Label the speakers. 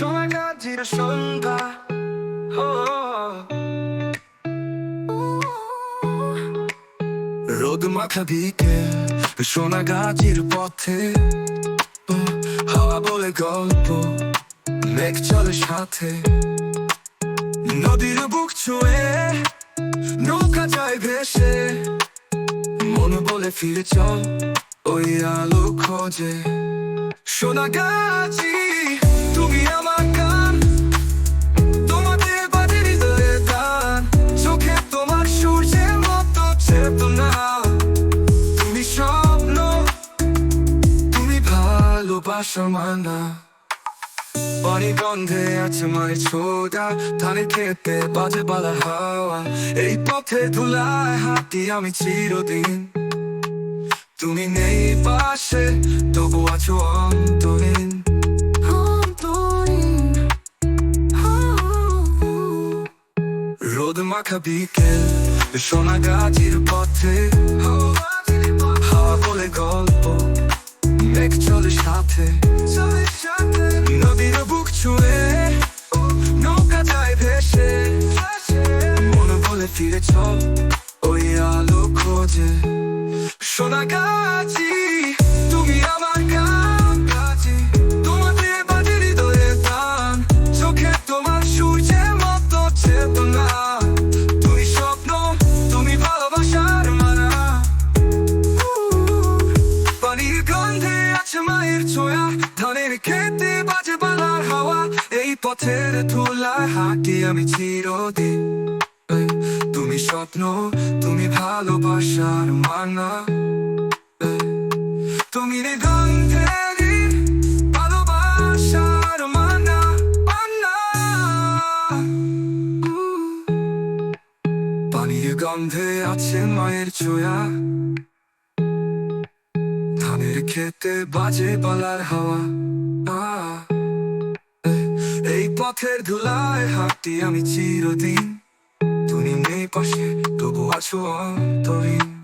Speaker 1: সোনাগাজির সন্ধ্যা ও রোদ মাখা বিকেল সোনাগাজির পথে হাওয়া বলে গল্প মেঘ চলে সাথে নদীর বুক ছুঁয়ে নৌকা যায় ভেসে মন বলে ফিরে চল ওই আলো খোঁজে সোনাগাছি তুমি ভালোবাসা পানি গন্ধে আছে মায়ের ছোটা ধানের খেতে বাজে বালা হাওয়া। এই পথে ধুলায় হাঁটি আমি চিরদিন। তুমি নেই পাশে তবু আছো অন্তরীণ। রোদ মাখা বিকেল সোনা গাছির পথে। ফিরে চল, ওই আলো খোঁজে। সোনা গাছি, তুমি আমার গাছি। তোমাদের বাজে হৃদয়ে গান চোখে তোমার সূর্যের মতো চেতনা। তুমি স্বপ্ন, তুমি হাওয়া। এই পথের ধুলায় হাঁটি আমি চিরদিন। স্বপ্ন তুমি ভালোবাসার মানা। তুমি রে পানির গন্ধে আছে মায়ের ছোঁয়া। ধানের খেতে বাজে বলার হাওয়া। এই পথের ধুলায় হাঁটি আমি চিরদিন। তুমি নেই পাশে তবু আছো অন্তরীণ হুম।